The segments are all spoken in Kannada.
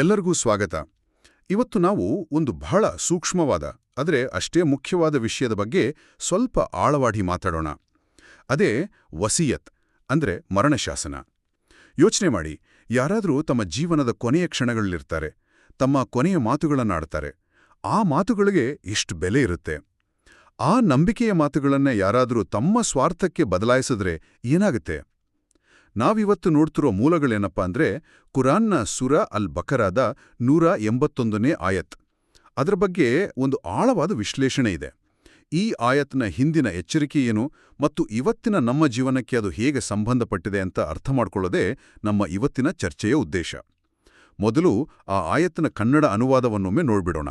ಎಲ್ಲರಿಗೂ ಸ್ವಾಗತ. ಇವತ್ತು ನಾವು ಒಂದು ಬಹಳ ಸೂಕ್ಷ್ಮವಾದ, ಆದರೆ ಅಷ್ಟೇ ಮುಖ್ಯವಾದ ವಿಷಯದ ಬಗ್ಗೆ ಸ್ವಲ್ಪ ಆಳವಾಡಿ ಮಾತಾಡೋಣ. ಅದೇ ವಸಿಯತ್, ಅಂದ್ರೆ ಮರಣಶಾಸನ. ಯೋಚನೆ ಮಾಡಿ, ಯಾರಾದರೂ ತಮ್ಮ ಜೀವನದ ಕೊನೆಯ ಕ್ಷಣಗಳಲ್ಲಿರ್ತಾರೆ, ತಮ್ಮ ಕೊನೆಯ ಮಾತುಗಳನ್ನಾಡ್ತಾರೆ, ಆ ಮಾತುಗಳಿಗೆ ಇಷ್ಟು ಬೆಲೆ ಇರುತ್ತೆ? ಆ ನಂಬಿಕೆಯ ಮಾತುಗಳನ್ನ ಯಾರಾದರೂ ತಮ್ಮ ಸ್ವಾರ್ಥಕ್ಕೆ ಬದಲಾಯಿಸಿದ್ರೆ ಏನಾಗುತ್ತೆ? ನಾವಿವತ್ತು ನೋಡ್ತಿರೋ ಮೂಲಗಳೇನಪ್ಪ ಅಂದ್ರೆ ಕುರಾನ್ನ ಸುರ ಅಲ್ ಬಕರಾದ ನೂರ ಎಂಬತ್ತೊಂದನೇ ಆಯತ್. ಅದರ ಬಗ್ಗೆ ಒಂದು ಆಳವಾದ ವಿಶ್ಲೇಷಣೆ ಇದೆ. ಈ ಆಯತ್ನ ಹಿಂದಿನ ಎಚ್ಚರಿಕೆ ಏನು ಮತ್ತು ಇವತ್ತಿನ ನಮ್ಮ ಜೀವನಕ್ಕೆ ಅದು ಹೇಗೆ ಸಂಬಂಧಪಟ್ಟಿದೆ ಅಂತ ಅರ್ಥ ಮಾಡಿಕೊಳ್ಳೋದೇ ನಮ್ಮ ಇವತ್ತಿನ ಚರ್ಚೆಯ ಉದ್ದೇಶ. ಮೊದಲು ಆ ಆಯತ್ನ ಕನ್ನಡ ಅನುವಾದವನ್ನೊಮ್ಮೆ ನೋಡ್ಬಿಡೋಣ.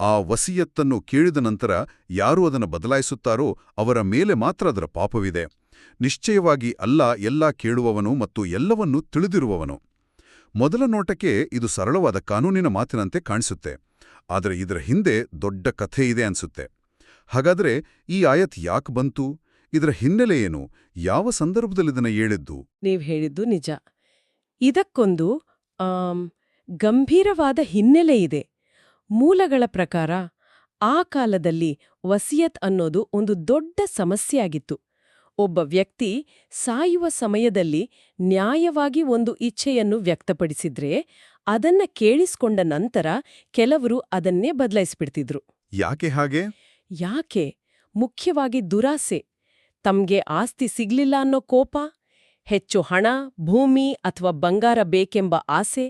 ಆ ವಸಿಯತ್ತನ್ನು ಕೇಳಿದ ನಂತರ ಯಾರು ಅದನ್ನು ಬದಲಾಯಿಸುತ್ತಾರೋ ಅವರ ಮೇಲೆ ಮಾತ್ರ ಅದರ ಪಾಪವಿದೆ. ನಿಶ್ಚಯವಾಗಿ ಅಲ್ಲ ಎಲ್ಲ ಕೇಳುವವನು ಮತ್ತು ಎಲ್ಲವನ್ನೂ ತಿಳಿದಿರುವವನು. ಮೊದಲ ನೋಟಕ್ಕೆ ಇದು ಸರಳವಾದ ಕಾನೂನಿನ ಮಾತಿನಂತೆ ಕಾಣಿಸುತ್ತೆ. ಆದರೆ ಇದರ ಹಿಂದೆ ದೊಡ್ಡ ಕಥೆ ಇದೆ ಅನ್ಸುತ್ತೆ. ಹಾಗಾದ್ರೆ ಈ ಆಯತ್ ಯಾಕೆ ಬಂತು? ಇದರ ಹಿನ್ನೆಲೆ ಏನು? ಯಾವ ಸಂದರ್ಭದಲ್ಲಿದನ್ನ ಹೇಳಿದ್ದು? ನೀವು ಹೇಳಿದ್ದು ನಿಜ. ಇದಕ್ಕೊಂದು ಗಂಭೀರವಾದ ಹಿನ್ನೆಲೆ ಇದೆ. ಮೂಲಗಳ ಪ್ರಕಾರ ಆ ಕಾಲದಲ್ಲಿ ವಸಿಯತ್ ಅನ್ನೋದು ಒಂದು ದೊಡ್ಡ ಸಮಸ್ಯೆಯಾಗಿತ್ತು ಒಬ್ಬ ವ್ಯಕ್ತಿ ಸಾಯುವ ಸಮಯದಲ್ಲಿ ನ್ಯಾಯವಾಗಿ ಒಂದು ಇಚ್ಛೆಯನ್ನು ವ್ಯಕ್ತಪಡಿಸಿದ್ರೆ ಅದನ್ನ ಕೇಳಿಸ್ಕೊಂಡ ನಂತರ ಕೆಲವರು ಅದನ್ನೇ ಬದಲಾಯಿಸ್ಬಿಡ್ತಿದ್ರು. ಯಾಕೆ ಹಾಗೆ? ಯಾಕೆ? ಮುಖ್ಯವಾಗಿ ದುರಾಸೆ. ತಮ್ಗೆ ಆಸ್ತಿ ಸಿಗ್ಲಿಲ್ಲ ಅನ್ನೋ ಕೋಪ ಹೆಚ್ಚು ಹಣ ಭೂಮಿ ಅಥವಾ ಬಂಗಾರ ಬೇಕೆಂಬ ಆಸೆ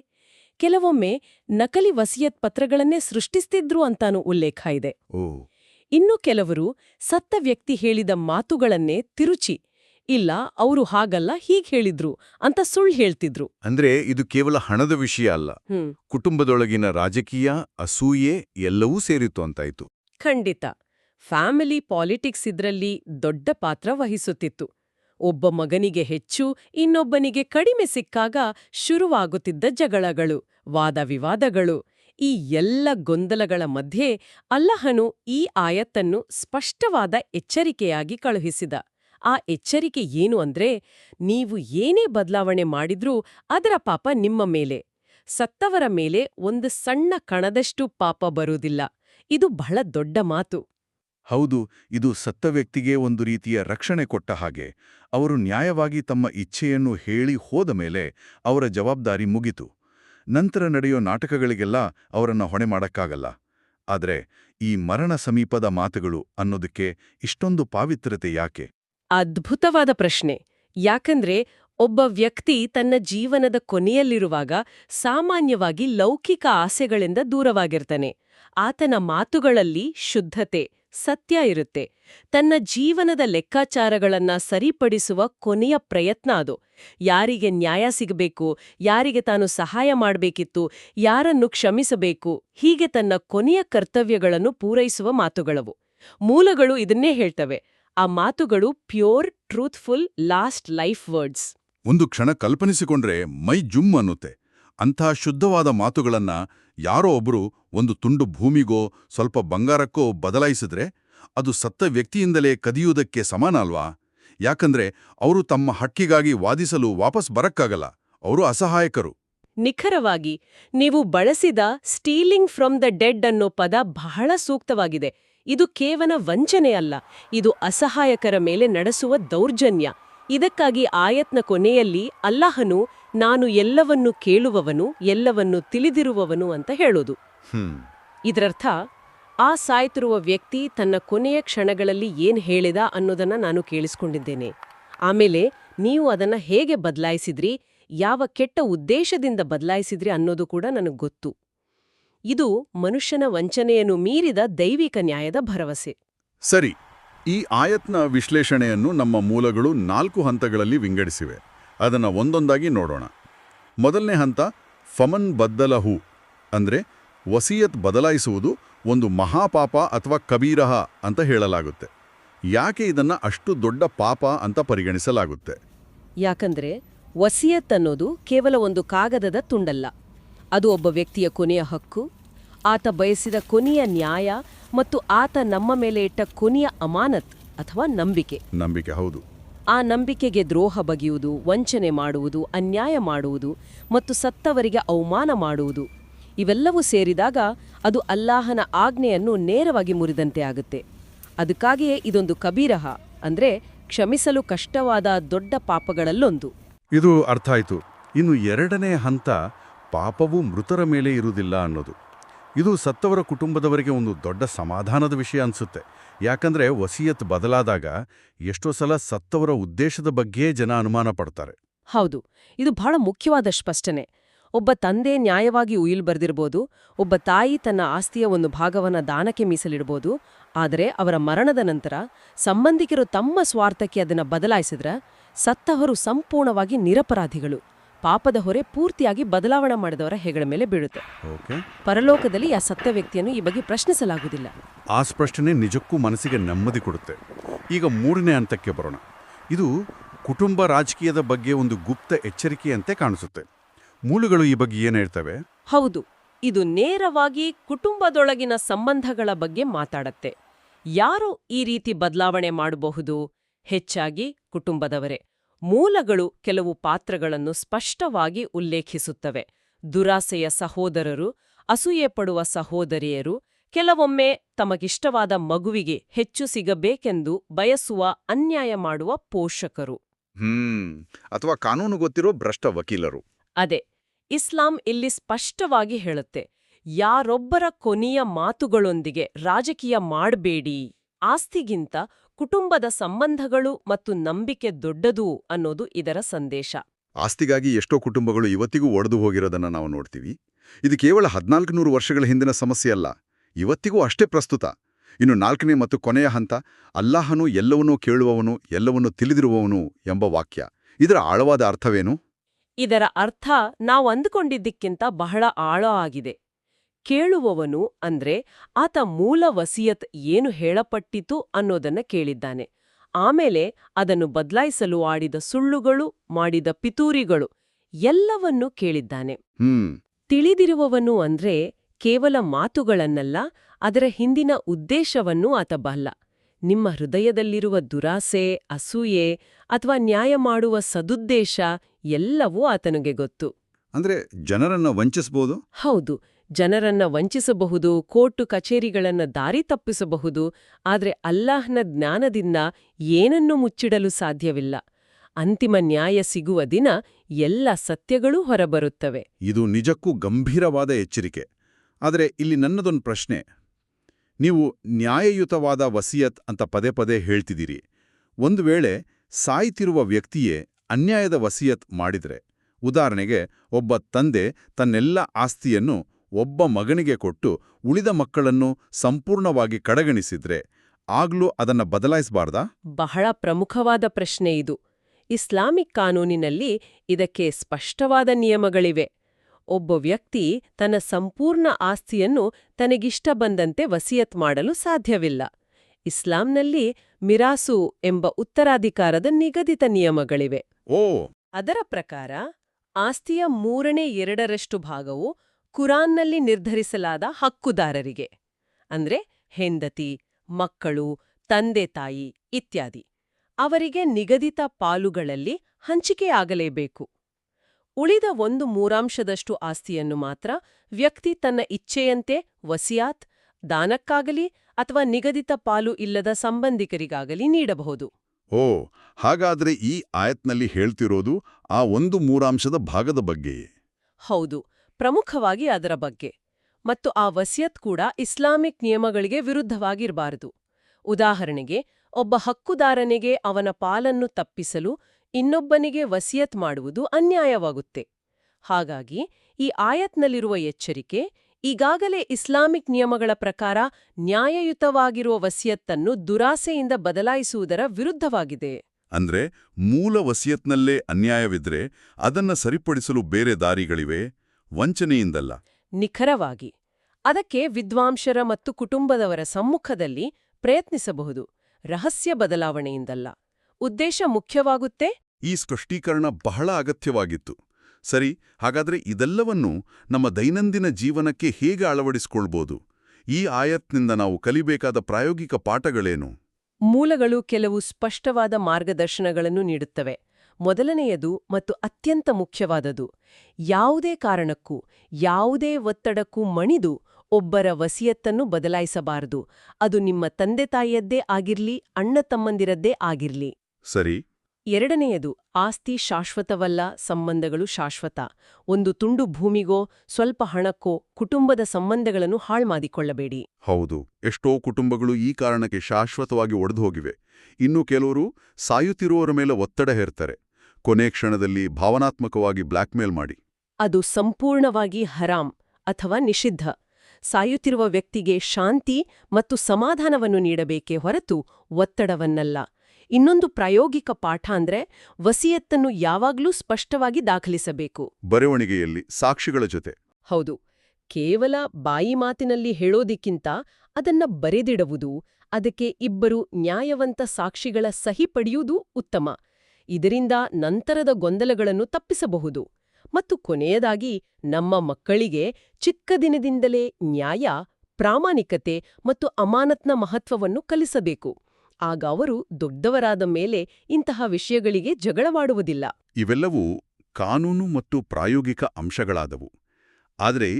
ಕೆಲವೊಮ್ಮೆ ನಕಲಿ ವಸಿಯತ್ ಪತ್ರಗಳನ್ನೇ ಸೃಷ್ಟಿಸ್ತಿದ್ರು ಅಂತಾನೂ ಉಲ್ಲೇಖ ಇದೆ. ಓ. ಇನ್ನು ಕೆಲವರು ಸತ್ತ ವ್ಯಕ್ತಿ ಹೇಳಿದ ಮಾತುಗಳನ್ನೇ ತಿರುಚಿ ಇಲ್ಲ ಅವರು ಹಾಗಲ್ಲ ಹೀಗ್ ಹೇಳಿದ್ರು ಅಂತ ಸುಳ್ಳು ಹೇಳ್ತಿದ್ರು. ಅಂದ್ರೆ ಇದು ಕೇವಲ ಹಣದ ವಿಷಯ ಅಲ್ಲ. ಕುಟುಂಬದೊಳಗಿನ ರಾಜಕೀಯ ಅಸೂಯೆ ಎಲ್ಲವೂ ಸೇರಿತ್ತು ಅಂತಾಯ್ತು. ಖಂಡಿತ. ಫ್ಯಾಮಿಲಿ ಪಾಲಿಟಿಕ್ಸ್ ಇದ್ರಲ್ಲಿ ದೊಡ್ಡ ಪಾತ್ರ ವಹಿಸುತ್ತಿತ್ತು. ಒಬ್ಬ ಮಗನಿಗೆ ಹೆಚ್ಚು ಇನ್ನೊಬ್ಬನಿಗೆ ಕಡಿಮೆ ಸಿಕ್ಕಾಗ ಶುರುವಾಗುತ್ತಿದ್ದ ಜಗಳಗಳು ವಾದವಿವಾದಗಳು ಈ ಎಲ್ಲ ಗೊಂದಲಗಳ ಮಧ್ಯೆ ಅಲ್ಲಹನು ಈ ಆಯತ್ತನ್ನು ಸ್ಪಷ್ಟವಾದ ಎಚ್ಚರಿಕೆಯಾಗಿ ಕಳುಹಿಸಿದ. ಆ ಎಚ್ಚರಿಕೆ ಏನು ಅಂದ್ರೆ, ನೀವು ಏನೇ ಬದಲಾವಣೆ ಮಾಡಿದ್ರೂ ಅದರ ಪಾಪ ನಿಮ್ಮ ಮೇಲೆ. ಸತ್ತವರ ಮೇಲೆ ಒಂದು ಸಣ್ಣ ಕಣದಷ್ಟು ಪಾಪ ಬರುವುದಿಲ್ಲ. ಇದು ಬಹಳ ದೊಡ್ಡ ಮಾತು. ಹೌದು, ಇದು ಸತ್ತ ವ್ಯಕ್ತಿಗೆ ಒಂದು ರೀತಿಯ ರಕ್ಷಣೆ ಕೊಟ್ಟ ಹಾಗೆ. ಅವರು ನ್ಯಾಯವಾಗಿ ತಮ್ಮ ಇಚ್ಛೆಯನ್ನು ಹೇಳಿ ಹೋದ ಮೇಲೆ ಅವರ ಜವಾಬ್ದಾರಿ ಮುಗಿತು. ನಂತರ ನಡೆಯೋ ನಾಟಕಗಳಿಗೆಲ್ಲ ಅವರನ್ನು ಹೊಣೆ ಮಾಡಕ್ಕಾಗಲ್ಲ. ಆದರೆ ಈ ಮರಣ ಸಮೀಪದ ಮಾತುಗಳು ಅನ್ನೋದಕ್ಕೆ ಇಷ್ಟೊಂದು ಪಾವಿತ್ರತೆ ಯಾಕೆ? ಅದ್ಭುತವಾದ ಪ್ರಶ್ನೆ. ಯಾಕಂದ್ರೆ ಒಬ್ಬ ವ್ಯಕ್ತಿ ತನ್ನ ಜೀವನದ ಕೊನೆಯಲ್ಲಿರುವಾಗ ಸಾಮಾನ್ಯವಾಗಿ ಲೌಕಿಕ ಆಸೆಗಳಿಂದ ದೂರವಾಗಿರ್ತಾನೆ. ಆತನ ಮಾತುಗಳಲ್ಲಿ ಶುದ್ಧತೆ ಸತ್ಯ ಇರುತ್ತೆ. ತನ್ನ ಜೀವನದ ಲೆಕ್ಕಾಚಾರಗಳನ್ನ ಸರಿಪಡಿಸುವ ಕೊನೆಯ ಪ್ರಯತ್ನ ಅದು. ಯಾರಿಗೆ ನ್ಯಾಯ ಸಿಗಬೇಕು, ಯಾರಿಗೆ ತಾನು ಸಹಾಯ ಮಾಡಬೇಕಿತ್ತು, ಯಾರನ್ನು ಕ್ಷಮಿಸಬೇಕು, ಹೀಗೆ ತನ್ನ ಕೊನೆಯ ಕರ್ತವ್ಯಗಳನ್ನು ಪೂರೈಸುವ ಮಾತುಗಳವು. ಮೂಲಗಳು ಇದನ್ನೇ ಹೇಳ್ತವೆ. ಆ ಮಾತುಗಳು pure, truthful, last life words. ಒಂದು ಕ್ಷಣ ಕಲ್ಪನಿಸಿಕೊಂಡ್ರೆ ಮೈ ಜುಮ್ ಅನ್ನುತ್ತೆ. ಅಂಥ ಶುದ್ಧವಾದ ಮಾತುಗಳನ್ನ ಯಾರೋ ಒಬ್ರು ಒಂದು ತುಂಡು ಭೂಮಿಗೋ ಸ್ವಲ್ಪ ಬಂಗಾರಕ್ಕೋ ಬದಲಾಯಿಸಿದ್ರೆ ಅದು ಸತ್ತ ವ್ಯಕ್ತಿಯಿಂದಲೇ ಕದಿಯುವುದಕ್ಕೆ ಸಮಾನ ಅಲ್ವಾ? ಯಾಕಂದ್ರೆ ಅವರು ತಮ್ಮ ಹಕ್ಕಿಗಾಗಿ ವಾದಿಸಲು ವಾಪಸ್ ಬರಕ್ಕಾಗಲ್ಲ, ಅವರು ಅಸಹಾಯಕರು. ನಿಖರವಾಗಿ, ನೀವು ಬಳಸಿದ ಸ್ಟೀಲಿಂಗ್ ಫ್ರಮ್ ದ ಡೆಡ್ ಅನ್ನೋ ಪದ ಬಹಳ ಸೂಕ್ತವಾಗಿದೆ. ಇದು ಕೇವಲ ವಂಚನೆ ಅಲ್ಲ ಇದು ಅಸಹಾಯಕರ ಮೇಲೆ ನಡೆಸುವ ದೌರ್ಜನ್ಯ. ಇದಕ್ಕಾಗಿ ಆಯತ್ನ ಕೊನೆಯಲ್ಲಿ ಅಲ್ಲಾಹನು ನಾನು ಎಲ್ಲವನ್ನು ಕೇಳುವವನು ಎಲ್ಲವನ್ನು ತಿಳಿದಿರುವವನು ಅಂತ ಹೇಳೋದು. ಇದರರ್ಥ ಆ ಸಾಯ್ತಿರುವ ವ್ಯಕ್ತಿ ತನ್ನ ಕೊನೆಯ ಕ್ಷಣಗಳಲ್ಲಿ ಏನ್ ಹೇಳಿದ ಅನ್ನೋದನ್ನ ನಾನು ಕೇಳಿಸ್ಕೊಂಡಿದ್ದೇನೆ. ಆಮೇಲೆ ನೀವು ಅದನ್ನ ಹೇಗೆ ಬದಲಾಯಿಸಿದ್ರಿ ಯಾವ ಕೆಟ್ಟ ಉದ್ದೇಶದಿಂದ ಬದಲಾಯಿಸಿದ್ರಿ ಅನ್ನೋದು ಕೂಡ ನನಗೆ ಗೊತ್ತು. ಇದು ಮನುಷ್ಯನ ವಂಚನೆಯನ್ನು ಮೀರಿದ ದೈವಿಕ ನ್ಯಾಯದ ಭರವಸೆ. ಸರಿ. ಈ ಆಯತ್ನ ವಿಶ್ಲೇಷಣೆಯನ್ನು ನಮ್ಮ ಮೂಲಗಳು ನಾಲ್ಕು ಹಂತಗಳಲ್ಲಿ ವಿಂಗಡಿಸಿವೆ. ಅದನ್ನು ಒಂದೊಂದಾಗಿ ನೋಡೋಣ. ಮೊದಲನೇ ಹಂತ, ಫಮನ್ ಬದ್ದಲಹು, ಅಂದರೆ ವಸಿಯತ್ ಬದಲಾಯಿಸುವುದು ಒಂದು ಮಹಾಪಾಪ ಅಥವಾ ಕಬೀರಹ ಅಂತ ಹೇಳಲಾಗುತ್ತೆ. ಯಾಕೆ ಇದನ್ನು ಅಷ್ಟು ದೊಡ್ಡ ಪಾಪ ಅಂತ ಪರಿಗಣಿಸಲಾಗುತ್ತೆ? ಯಾಕಂದ್ರೆ ವಸಿಯತ್ ಅನ್ನೋದು ಕೇವಲ ಒಂದು ಕಾಗದದ ತುಂಡಲ್ಲ. ಅದು ಒಬ್ಬ ವ್ಯಕ್ತಿಯ ಕೊನೆಯ ಹಕ್ಕು ಆತ ಬಯಸಿದ ಕೊನೆಯ ನ್ಯಾಯ ಮತ್ತು ಆತ ನಮ್ಮ ಮೇಲೆ ಇಟ್ಟ ಕೊನೆಯ ಅಮಾನತ್ ಅಥವಾ ನಂಬಿಕೆ. ನಂಬಿಕೆ ಹೌದು. ಆ ನಂಬಿಕೆಗೆ ದ್ರೋಹ ಬಗೆಯುವುದು ವಂಚನೆ ಮಾಡುವುದು ಅನ್ಯಾಯ ಮಾಡುವುದು ಮತ್ತು ಸತ್ತವರಿಗೆ ಅವಮಾನ ಮಾಡುವುದು. ಇವೆಲ್ಲವೂ ಸೇರಿದಾಗ ಅದು ಅಲ್ಲಾಹನ ಆಜ್ಞೆಯನ್ನು ನೇರವಾಗಿ ಮುರಿದಂತೆ ಆಗುತ್ತೆ. ಅದಕ್ಕಾಗಿಯೇ ಇದೊಂದು ಕಬೀರಹ ಅಂದ್ರೆ ಕ್ಷಮಿಸಲು ಕಷ್ಟವಾದ ದೊಡ್ಡ ಪಾಪಗಳಲ್ಲೊಂದು. ಇದು ಅರ್ಥ ಆಯ್ತು. ಇನ್ನು ಎರಡನೇ ಹಂತ ಪಾಪವು ಮೃತರ ಮೇಲೆ ಇರುವುದಿಲ್ಲ ಅನ್ನೋದು. ಇದು ಸತ್ತವರ ಕುಟುಂಬದವರಿಗೆ ಒಂದು ದೊಡ್ಡ ಸಮಾಧಾನದ ವಿಷಯ ಅನ್ಸುತ್ತೆ. ಯಾಕಂದ್ರೆ ವಸಿಯತ್ ಬದಲಾದಾಗ ಎಷ್ಟೋ ಸಲ ಸತ್ತವರ ಉದ್ದೇಶದ ಬಗ್ಗೆ ಜನ ಅನುಮಾನ ಪಡ್ತಾರೆ. ಹೌದು, ಇದು ಬಹಳ ಮುಖ್ಯವಾದ ಸ್ಪಷ್ಟನೆ. ಒಬ್ಬ ತಂದೆ ನ್ಯಾಯವಾಗಿ ಉಯಿಲ್ ಬರ್ದಿರ್ಬೋದು, ಒಬ್ಬ ತಾಯಿ ತನ್ನ ಆಸ್ತಿಯ ಒಂದು ಭಾಗವನ್ನ ದಾನಕ್ಕೆ ಮೀಸಲಿಡ್ಬೋದು, ಆದರೆ ಅವರ ಮರಣದ ನಂತರ ಸಂಬಂಧಿಕರು ತಮ್ಮ ಸ್ವಾರ್ಥಕ್ಕೆ ಅದನ್ನು ಬದಲಾಯಿಸಿದ್ರ ಸತ್ತವರು ಸಂಪೂರ್ಣವಾಗಿ ನಿರಪರಾಧಿಗಳು. ಪಾಪದ ಹೊರೆ ಪೂರ್ತಿಯಾಗಿ ಬದಲಾವಣೆ ಮಾಡಿದವರ ಹೆಗಳ ಮೇಲೆ ಬೀಳುತ್ತೆ. ಓಕೆ ಪರಲೋಕದಲ್ಲಿ ಆ ಸತ್ಯ ವ್ಯಕ್ತಿಯನ್ನು ಈ ಬಗ್ಗೆ ಪ್ರಶ್ನಿಸಲಾಗುವುದಿಲ್ಲ. ಆ ಸ್ಪಷ್ಟನೆ ನಿಜಕ್ಕೂ ಮನಸ್ಸಿಗೆ ನೆಮ್ಮದಿ ಕೊಡುತ್ತೆ. ಈಗ ಮೂರನೇ ಹಂತಕ್ಕೆ ಬರೋಣ. ಇದು ಕುಟುಂಬ ರಾಜಕೀಯದ ಬಗ್ಗೆ ಒಂದು ಗುಪ್ತ ಎಚ್ಚರಿಕೆಯಂತೆ ಕಾಣಿಸುತ್ತೆ. ಮೂಲಗಳು ಈ ಬಗ್ಗೆ ಏನು ಹೇಳ್ತವೆ? ಹೌದು ಇದು ನೇರವಾಗಿ ಕುಟುಂಬದೊಳಗಿನ ಸಂಬಂಧಗಳ ಬಗ್ಗೆ ಮಾತಾಡತ್ತೆ. ಯಾರು ಈ ರೀತಿ ಬದಲಾವಣೆ ಮಾಡಬಹುದು? ಹೆಚ್ಚಾಗಿ ಕುಟುಂಬದವರೇ. ಮೂಲಗಳು ಕೆಲವು ಪಾತ್ರಗಳನ್ನು ಸ್ಪಷ್ಟವಾಗಿ ಉಲ್ಲೇಖಿಸುತ್ತವೆ. ದುರಾಸೆಯ ಸಹೋದರರು ಅಸೂಯೆ ಪಡುವ ಸಹೋದರಿಯರು ಕೆಲವೊಮ್ಮೆ ತಮಗಿಷ್ಟವಾದ ಮಗುವಿಗೆ ಹೆಚ್ಚು ಸಿಗಬೇಕೆಂದು ಬಯಸುವ ಅನ್ಯಾಯ ಮಾಡುವ ಪೋಷಕರು. ಹ್ಮ್ ಅಥವಾ ಕಾನೂನು ಗೊತ್ತಿರೋ ಭ್ರಷ್ಟ ವಕೀಲರು. ಅದೇ ಇಸ್ಲಾಂ ಇಲ್ಲಿ ಸ್ಪಷ್ಟವಾಗಿ ಹೇಳುತ್ತೆ ಯಾರೊಬ್ಬರ ಕೊನೆಯ ಮಾತುಗಳೊಂದಿಗೆ ರಾಜಕೀಯ ಮಾಡಬೇಡಿ ಆಸ್ತಿಗಿಂತ ಕುಟುಂಬದ ಸಂಬಂಧಗಳು ಮತ್ತು ನಂಬಿಕೆ ದೊಡ್ಡದು ಅನ್ನೋದು ಇದರ ಸಂದೇಶ. ಆಸ್ತಿಗಾಗಿ ಎಷ್ಟೋ ಕುಟುಂಬಗಳು ಇವತ್ತಿಗೂ ಒಡೆದು ಹೋಗಿರೋದನ್ನ ನಾವು ನೋಡ್ತೀವಿ. ಇದು ಕೇವಲ ಹದಿನಾಲ್ಕು ನೂರು ವರ್ಷಗಳ ಹಿಂದಿನ ಸಮಸ್ಯೆ ಅಲ್ಲ ಇವತ್ತಿಗೂ ಅಷ್ಟೇ ಪ್ರಸ್ತುತ. ಇನ್ನು ನಾಲ್ಕನೇ ಮತ್ತು ಕೊನೆಯ ಹಂತ ಅಲ್ಲಾಹನು ಎಲ್ಲವನ್ನೂ ಕೇಳುವವನು ಎಲ್ಲವನ್ನೂ ತಿಳಿದಿರುವವನು ಎಂಬ ವಾಕ್ಯ. ಇದರ ಆಳವಾದ ಅರ್ಥವೇನು? ಇದರ ಅರ್ಥ ನಾವು ಅಂದುಕೊಂಡಿದ್ದಕ್ಕಿಂತ ಬಹಳ ಆಳ ಆಗಿದೆ. ಕೇಳುವವನು ಅಂದ್ರೆ ಆತ ಮೂಲ ವಸಿಯತ್ ಏನು ಹೇಳಪಟ್ಟಿತು ಅನ್ನೋದನ್ನ ಕೇಳಿದ್ದಾನೆ. ಆಮೇಲೆ ಅದನ್ನು ಬದಲಾಯಿಸಲು ಆಡಿದ ಸುಳ್ಳುಗಳು ಮಾಡಿದ ಪಿತೂರಿಗಳು ಎಲ್ಲವನ್ನೂ ಕೇಳಿದ್ದಾನೆ. ತಿಳಿದಿರುವವನು ಅಂದ್ರೆ ಕೇವಲ ಮಾತುಗಳನ್ನಲ್ಲ ಅದರ ಹಿಂದಿನ ಉದ್ದೇಶವನ್ನೂ ಆತ ಬಲ್ಲ. ನಿಮ್ಮ ಹೃದಯದಲ್ಲಿರುವ ದುರಾಸೆ ಅಸೂಯೆ ಅಥವಾ ನ್ಯಾಯ ಮಾಡುವ ಸದುದ್ದೇಶ ಎಲ್ಲವೂ ಆತನಿಗೆ ಗೊತ್ತು. ಅಂದ್ರೆ ಜನರನ್ನ ವಂಚಿಸಬಹುದು ಹೌದು. ಜನರನ್ನ ವಂಚಿಸಬಹುದು, ಕೋರ್ಟು ಕಚೇರಿಗಳನ್ನ ದಾರಿ ತಪ್ಪಿಸಬಹುದು, ಆದರೆ ಅಲ್ಲಾಹ್ನ ಜ್ಞಾನದಿಂದ ಏನನ್ನೂ ಮುಚ್ಚಿಡಲು ಸಾಧ್ಯವಿಲ್ಲ. ಅಂತಿಮ ನ್ಯಾಯ ಸಿಗುವ ದಿನ ಎಲ್ಲ ಸತ್ಯಗಳೂ ಹೊರಬರುತ್ತವೆ. ಇದು ನಿಜಕ್ಕೂ ಗಂಭೀರವಾದ ಎಚ್ಚರಿಕೆ. ಆದರೆ ಇಲ್ಲಿ ನನ್ನದೊಂದು ಪ್ರಶ್ನೆ. ನೀವು ನ್ಯಾಯಯುತವಾದ ವಸಿಯತ್ ಅಂತ ಪದೇ ಪದೇ ಹೇಳ್ತಿದ್ದೀರಿ. ಒಂದು ವೇಳೆ ಸಾಯ್ತಿರುವ ವ್ಯಕ್ತಿಯೇ ಅನ್ಯಾಯದ ವಸಿಯತ್ ಮಾಡಿದರೆ, ಉದಾಹರಣೆಗೆ ಒಬ್ಬ ತಂದೆ ತನ್ನೆಲ್ಲ ಆಸ್ತಿಯನ್ನು ಒಬ್ಬ ಮಗನಿಗೆ ಕೊಟ್ಟು ಉಳಿದ ಮಕ್ಕಳನ್ನು ಸಂಪೂರ್ಣವಾಗಿ ಕಡೆಗಣಿಸಿದ್ರೆ ಆಗ್ಲೂ ಅದನ್ನ ಬದಲಾಯಿಸಬಾರ್ದಾ? ಬಹಳ ಪ್ರಮುಖವಾದ ಪ್ರಶ್ನೆ ಇದು. ಇಸ್ಲಾಮಿಕ್ ಕಾನೂನಿನಲ್ಲಿ ಇದಕ್ಕೆ ಸ್ಪಷ್ಟವಾದ ನಿಯಮಗಳಿವೆ. ಒಬ್ಬ ವ್ಯಕ್ತಿ ತನ್ನ ಸಂಪೂರ್ಣ ಆಸ್ತಿಯನ್ನು ತನಗಿಷ್ಟ ಬಂದಂತೆ ವಸಿಯತ್ ಮಾಡಲು ಸಾಧ್ಯವಿಲ್ಲ. ಇಸ್ಲಾಂನಲ್ಲಿ ಮಿರಾಸು ಎಂಬ ಉತ್ತರಾಧಿಕಾರದ ನಿಗದಿತ ನಿಯಮಗಳಿವೆ. ಓ! ಅದರ ಪ್ರಕಾರ ಆಸ್ತಿಯ ಮೂರನೇ ಎರಡರಷ್ಟು ಭಾಗವು ಕುರಾನ್ನಲ್ಲಿ ನಿರ್ಧರಿಸಲಾದ ಹಕ್ಕುದಾರರಿಗೆ ಅಂದ್ರೆ ಹೆಂಡತಿ ಮಕ್ಕಳು ತಂದೆ ತಾಯಿ ಇತ್ಯಾದಿ ಅವರಿಗೆ ನಿಗದಿತ ಪಾಲುಗಳಲ್ಲಿ ಹಂಚಿಕೆಯಾಗಲೇಬೇಕು. ಉಳಿದ ಒಂದು ಮೂರಾಂಶದಷ್ಟು ಆಸ್ತಿಯನ್ನು ಮಾತ್ರ ವ್ಯಕ್ತಿ ತನ್ನ ಇಚ್ಛೆಯಂತೆ ವಸಿಯಾತ್ ದಾನಕ್ಕಾಗಲಿ ಅಥವಾ ನಿಗದಿತ ಪಾಲು ಇಲ್ಲದ ಸಂಬಂಧಿಕರಿಗಾಗಲಿ ನೀಡಬಹುದು. ಓ ಹಾಗಾದ್ರೆ ಈ ಆಯತ್ನಲ್ಲಿ ಹೇಳ್ತಿರೋದು ಆ ಒಂದು ಮೂರಾಂಶದ ಭಾಗದ ಬಗ್ಗೆಯೇ? ಹೌದು. ಪ್ರಮುಖವಾಗಿ ಅದರ ಬಗ್ಗೆ. ಮತ್ತು ಆ ವಸಿಯತ್ ಕೂಡ ಇಸ್ಲಾಮಿಕ್ ನಿಯಮಗಳಿಗೆ ವಿರುದ್ಧವಾಗಿರಬಾರದು. ಉದಾಹರಣೆಗೆ, ಒಬ್ಬ ಹಕ್ಕುದಾರನಿಗೆ ಅವನ ಪಾಲನ್ನು ತಪ್ಪಿಸಲು ಇನ್ನೊಬ್ಬನಿಗೆ ವಸಿಯತ್ ಮಾಡುವುದು ಅನ್ಯಾಯವಾಗುತ್ತೆ. ಹಾಗಾಗಿ, ಈ ಆಯತ್ನಲ್ಲಿರುವ ಎಚ್ಚರಿಕೆ, ಈಗಾಗಲೇ ಇಸ್ಲಾಮಿಕ್ ನಿಯಮಗಳ ಪ್ರಕಾರ ನ್ಯಾಯಯುತವಾಗಿರುವ ವಸಿಯತ್ತನ್ನು ದುರಾಸೆಯಿಂದ ಬದಲಾಯಿಸುವುದರ ವಿರುದ್ಧವಾಗಿದೆ. ಅಂದ್ರೆ, ಮೂಲ ವಸಿಯತ್ನಲ್ಲೇ ಅನ್ಯಾಯವಿದ್ರೆ, ಅದನ್ನ ಸರಿಪಡಿಸಲು ಬೇರೆ ದಾರಿಗಳಿವೆ? ವಂಚನೆಯಿಂದಲ್ಲ. ನಿಖರವಾಗಿ. ಅದಕ್ಕೆ ವಿದ್ವಾಂಸರ ಮತ್ತು ಕುಟುಂಬದವರ ಸಮ್ಮುಖದಲ್ಲಿ ಪ್ರಯತ್ನಿಸಬಹುದು. ರಹಸ್ಯ ಬದಲಾವಣೆಯಿಂದಲ್ಲ. ಉದ್ದೇಶ ಮುಖ್ಯವಾಗುತ್ತೆ? ಈ ಸ್ಪಷ್ಟೀಕರಣ ಬಹಳ ಅಗತ್ಯವಾಗಿತ್ತು. ಸರಿ ಹಾಗಾದ್ರೆ ಇದೆಲ್ಲವನ್ನೂ ನಮ್ಮ ದೈನಂದಿನ ಜೀವನಕ್ಕೆ ಹೇಗೆ ಅಳವಡಿಸಿಕೊಳ್ಬೋದು? ಈ ಆಯತ್ನಿಂದ ನಾವು ಕಲಿಬೇಕಾದ ಪ್ರಾಯೋಗಿಕ ಪಾಠಗಳೇನು? ಮೂಲಗಳು ಕೆಲವು ಸ್ಪಷ್ಟವಾದ ಮಾರ್ಗದರ್ಶನಗಳನ್ನು ನೀಡುತ್ತವೆ. ಮೊದಲನೆಯದು ಮತ್ತು ಅತ್ಯಂತ ಮುಖ್ಯವಾದದು ಯಾವುದೇ ಕಾರಣಕ್ಕೂ ಯಾವುದೇ ಒತ್ತಡಕ್ಕೂ ಮಣಿದು ಒಬ್ಬರ ವಸಿಯತ್ತನ್ನು ಬದಲಾಯಿಸಬಾರದು. ಅದು ನಿಮ್ಮ ತಂದೆ ತಾಯಿಯದ್ದೇ ಆಗಿರ್ಲಿ ಅಣ್ಣ ತಮ್ಮಂದಿರದ್ದೇ ಆಗಿರ್ಲಿ. ಸರಿ. ಎರಡನೆಯದು ಆಸ್ತಿ ಶಾಶ್ವತವಲ್ಲ ಸಂಬಂಧಗಳು ಶಾಶ್ವತ. ಒಂದು ತುಂಡು ಭೂಮಿಗೋ ಸ್ವಲ್ಪ ಹಣಕ್ಕೋ ಕುಟುಂಬದ ಸಂಬಂಧಗಳನ್ನು ಹಾಳ್ಮಾಡಿಕೊಳ್ಳಬೇಡಿ. ಹೌದು ಎಷ್ಟೋ ಕುಟುಂಬಗಳು ಈ ಕಾರಣಕ್ಕೆ ಶಾಶ್ವತವಾಗಿ ಒಡೆದು ಹೋಗಿವೆ ಇನ್ನು ಕೆಲವರು ಸಾಯುತ್ತಿರುವವರ ಮೇಲೆ ಒತ್ತಡ ಹೇರ್ತಾರೆ ಕೊನೆ ಕ್ಷಣದಲ್ಲಿ ಭಾವನಾತ್ಮಕವಾಗಿ ಬ್ಲ್ಯಾಕ್ಮೇಲ್ ಮಾಡಿ. ಅದು ಸಂಪೂರ್ಣವಾಗಿ ಹರಾಮ್ ಅಥವಾ ನಿಷಿದ್ಧ. ಸಾಯುತ್ತಿರುವ ವ್ಯಕ್ತಿಗೆ ಶಾಂತಿ ಮತ್ತು ಸಮಾಧಾನವನ್ನು ನೀಡಬೇಕೇ ಹೊರತು ಒತ್ತಡವನ್ನಲ್ಲ. ಇನ್ನೊಂದು ಪ್ರಾಯೋಗಿಕ ಪಾಠ ಅಂದ್ರೆ ವಸಿಯತ್ತನ್ನು ಯಾವಾಗ್ಲೂ ಸ್ಪಷ್ಟವಾಗಿ ದಾಖಲಿಸಬೇಕು. ಬರವಣಿಗೆಯಲ್ಲಿ ಸಾಕ್ಷಿಗಳ ಜೊತೆ. ಹೌದು ಕೇವಲ ಬಾಯಿ ಮಾತಿನಲ್ಲಿ ಹೇಳೋದಿಕ್ಕಿಂತ ಅದನ್ನ ಬರೆದಿಡುವುದು ಅದಕ್ಕೆ ಇಬ್ಬರು ನ್ಯಾಯವಂತ ಸಾಕ್ಷಿಗಳ ಸಹಿ ಪಡೆಯುವುದು ಉತ್ತಮ. ಇದರಿಂದ ನಂತರದ ಗೊಂದಲಗಳನ್ನು ತಪ್ಪಿಸಬಹುದು ಮತ್ತು ಕೊನೆಯದಾಗಿ ನಮ್ಮ ಮಕ್ಕಳಿಗೆ ಚಿಕ್ಕ ದಿನದಿಂದಲೇ ನ್ಯಾಯ, ಪ್ರಾಮಾಣಿಕತೆ ಮತ್ತು ಅಮಾನತ್ನ ಮಹತ್ವವನ್ನು ಕಲಿಸಬೇಕು. ಆಗ ಅವರು ದೊಡ್ಡವರಾದ ಮೇಲೆ ಇಂತಹ ವಿಷಯಗಳಿಗೆ ಜಗಳವಾಡುವುದಿಲ್ಲ. ಇವೆಲ್ಲವೂ ಕಾನೂನು ಮತ್ತು ಪ್ರಾಯೋಗಿಕ ಅಂಶಗಳಾದವು. ಆದರೆ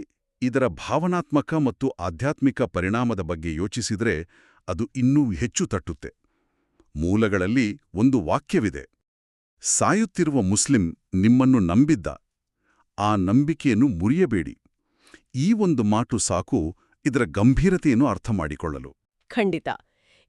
ಇದರ ಭಾವನಾತ್ಮಕ ಮತ್ತು ಆಧ್ಯಾತ್ಮಿಕ ಪರಿಣಾಮದ ಬಗ್ಗೆ ಯೋಚಿಸಿದರೆ ಅದು ಇನ್ನೂ ಹೆಚ್ಚು ತಟ್ಟುತ್ತೆ. ಮೂಲಗಳಲ್ಲಿ ಒಂದು ವಾಕ್ಯವಿದೆ. ಸಾಯುತ್ತಿರುವ ಮುಸ್ಲಿಂ ನಿಮ್ಮನ್ನು ನಂಬಿದ್ದ. ಆ ನಂಬಿಕೆಯನ್ನು ಮುರಿಯಬೇಡಿ. ಈ ಒಂದು ಮಾತು ಸಾಕು ಇದರ ಗಂಭೀರತೆಯನ್ನು ಅರ್ಥ ಮಾಡಿಕೊಳ್ಳಲು ಖಂಡಿತ.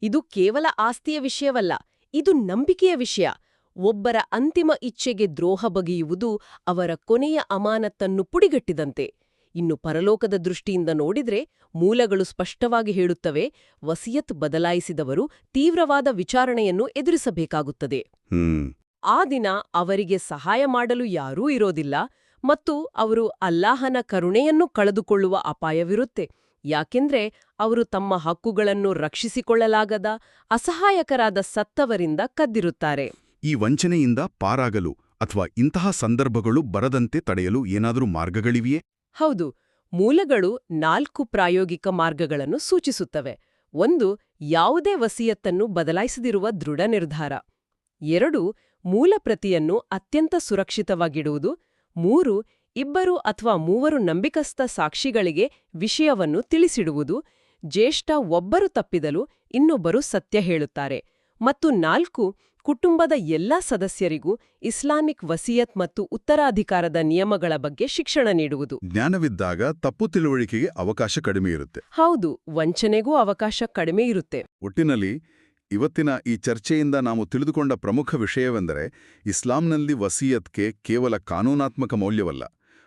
ಇದು ಕೇವಲ ಆಸ್ತಿಯ ವಿಷಯವಲ್ಲ ಇದು ನಂಬಿಕೆಯ ವಿಷಯ. ಒಬ್ಬರ ಅಂತಿಮ ಇಚ್ಛೆಗೆ ದ್ರೋಹ ಬಗೆಯುವುದು ಅವರ ಕೊನೆಯ ಅಮಾನತ್ತನ್ನು ಪುಡಿಗಟ್ಟಿದಂತೆ. ಇನ್ನು ಪರಲೋಕದ ದೃಷ್ಟಿಯಿಂದ ನೋಡಿದ್ರೆ ಮೂಲಗಳು ಸ್ಪಷ್ಟವಾಗಿ ಹೇಳುತ್ತವೆ ವಸಿಯತ್ ಬದಲಾಯಿಸಿದವರು ತೀವ್ರವಾದ ವಿಚಾರಣೆಯನ್ನು ಎದುರಿಸಬೇಕಾಗುತ್ತದೆ. ಹ್ಮ್. ಆ ದಿನ ಅವರಿಗೆ ಸಹಾಯ ಮಾಡಲು ಯಾರೂ ಇರೋದಿಲ್ಲ ಮತ್ತು ಅವರು ಅಲ್ಲಾಹನ ಕರುಣೆಯನ್ನು ಕಳೆದುಕೊಳ್ಳುವ ಅಪಾಯವಿರುತ್ತೆ. ಯಾಕೆಂದ್ರೆ ಅವರು ತಮ್ಮ ಹಕ್ಕುಗಳನ್ನು ರಕ್ಷಿಸಿಕೊಳ್ಳಲಾಗದ ಅಸಹಾಯಕರಾದ ಸತ್ತವರಿಂದ ಕದ್ದಿರುತ್ತಾರೆ. ಈ ವಂಚನೆಯಿಂದ ಪಾರಾಗಲು ಅಥವಾ ಇಂತಹ ಸಂದರ್ಭಗಳು ಬರದಂತೆ ತಡೆಯಲು ಏನಾದರೂ ಮಾರ್ಗಗಳಿವೆಯೇ? ಹೌದು ಮೂಲಗಳು ನಾಲ್ಕು ಪ್ರಾಯೋಗಿಕ ಮಾರ್ಗಗಳನ್ನು ಸೂಚಿಸುತ್ತವೆ. ಒಂದು ಯಾವುದೇ ವಸಿಯತ್ತನ್ನು ಬದಲಾಯಿಸದಿರುವ ದೃಢ ನಿರ್ಧಾರ. ಎರಡು ಮೂಲ ಪ್ರತಿಯನ್ನು ಅತ್ಯಂತ ಸುರಕ್ಷಿತವಾಗಿಡುವುದು ಮೂರು ಇಬ್ಬರು ಅಥವಾ ಮೂವರು ನಂಬಿಕಸ್ಥ ಸಾಕ್ಷಿಗಳಿಗೆ ವಿಷಯವನ್ನು ತಿಳಿಸಿಡುವುದು ಜ್ಯೇಷ್ಠ ಒಬ್ಬರು ತಪ್ಪಿದಲು ಇನ್ನೊಬ್ಬರು ಸತ್ಯ ಹೇಳುತ್ತಾರೆ ಮತ್ತು ನಾಲ್ಕು ಕುಟುಂಬದ ಎಲ್ಲಾ ಸದಸ್ಯರಿಗೂ ಇಸ್ಲಾಮಿಕ್ ವಸಿಯತ್ ಮತ್ತು ಉತ್ತರಾಧಿಕಾರದ ನಿಯಮಗಳ ಬಗ್ಗೆ ಶಿಕ್ಷಣ ನೀಡುವುದು. ಜ್ಞಾನವಿದ್ದಾಗ ತಪ್ಪು ತಿಳುವಳಿಕೆಗೆ ಅವಕಾಶ ಕಡಿಮೆ ಇರುತ್ತೆ. ಹೌದು ವಂಚನೆಗೂ ಅವಕಾಶ ಕಡಿಮೆ ಇರುತ್ತೆ. ಒಟ್ಟಿನಲ್ಲಿ ಇವತ್ತಿನ ಈ ಚರ್ಚೆಯಿಂದ ನಾವು ತಿಳಿದುಕೊಂಡ ಪ್ರಮುಖ ವಿಷಯವೆಂದರೆ ಇಸ್ಲಾಂನಲ್ಲಿ ವಸೀಯತ್ಗೆ ಕೇವಲ ಕಾನೂನಾತ್ಮಕ ಮೌಲ್ಯವಲ್ಲ,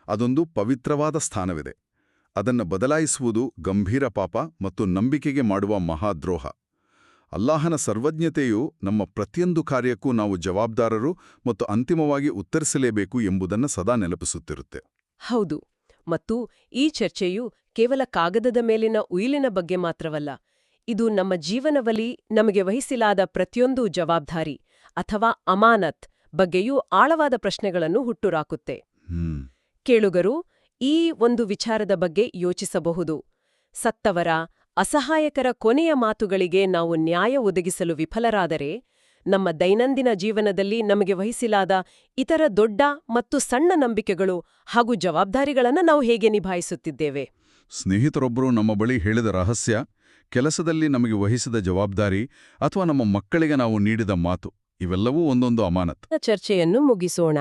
ಅದೊಂದು ಪವಿತ್ರವಾದ ಸ್ಥಾನವಿದೆ. ಅದನ್ನು ಬದಲಾಯಿಸುವುದು ಗಂಭೀರ ಪಾಪ ಮತ್ತು ನಂಬಿಕೆಗೆ ಮಾಡುವ ಮಹಾದ್ರೋಹ. ಅಲ್ಲಾಹನ ಸರ್ವಜ್ಞತೆಯು ನಮ್ಮ ಪ್ರತಿಯೊಂದು ಕಾರ್ಯಕ್ಕೂ ನಾವು ಜವಾಬ್ದಾರರು ಮತ್ತು ಅಂತಿಮವಾಗಿ ಉತ್ತರಿಸಲೇಬೇಕು ಎಂಬುದನ್ನು ಸದಾ ನೆನಪಿಸುತ್ತಿರುತ್ತೆ. ಹೌದು, ಮತ್ತು ಈ ಚರ್ಚೆಯು ಕೇವಲ ಕಾಗದದ ಮೇಲಿನ ಉಯಿಲಿನ ಬಗ್ಗೆ ಮಾತ್ರವಲ್ಲ ಇದು ನಮ್ಮ ಜೀವನವಲಿ ನಮಗೆ ವಹಿಸಲಾದ ಪ್ರತಿಯೊಂದು ಜವಾಬ್ದಾರಿ ಅಥವಾ ಅಮಾನತ್ ಬಗ್ಗೆಯೂ ಆಳವಾದ ಪ್ರಶ್ನೆಗಳನ್ನು ಹುಟ್ಟುರಾಕುತ್ತೆ. ಕೇಳುಗರು ಈ ಒಂದು ವಿಚಾರದ ಬಗ್ಗೆ ಯೋಚಿಸಬಹುದು. ಸತ್ತವರ ಅಸಹಾಯಕರ ಕೊನೆಯ ಮಾತುಗಳಿಗೆ ನಾವು ನ್ಯಾಯ ಒದಗಿಸಲು ವಿಫಲರಾದರೆ ನಮ್ಮ ದೈನಂದಿನ ಜೀವನದಲ್ಲಿ ನಮಗೆ ವಹಿಸಲಾದ ಇತರ ದೊಡ್ಡ ಮತ್ತು ಸಣ್ಣ ನಂಬಿಕೆಗಳು ಹಾಗೂ ಜವಾಬ್ದಾರಿಗಳನ್ನು ನಾವು ಹೇಗೆ ನಿಭಾಯಿಸುತ್ತಿದ್ದೇವೆ? ಸ್ನೇಹಿತರೊಬ್ಬರು ನಮ್ಮ ಬಳಿ ಹೇಳಿದ ರಹಸ್ಯ ಕೆಲಸದಲ್ಲಿ ನಮಗೆ ವಹಿಸಿದ ಜವಾಬ್ದಾರಿ ಅಥವಾ ನಮ್ಮ ಮಕ್ಕಳಿಗೆ ನಾವು ನೀಡಿದ ಮಾತು, ಇವೆಲ್ಲವೂ ಒಂದೊಂದು ಅಮಾನತ್. ಚರ್ಚೆಯನ್ನು ಮುಗಿಸೋಣ.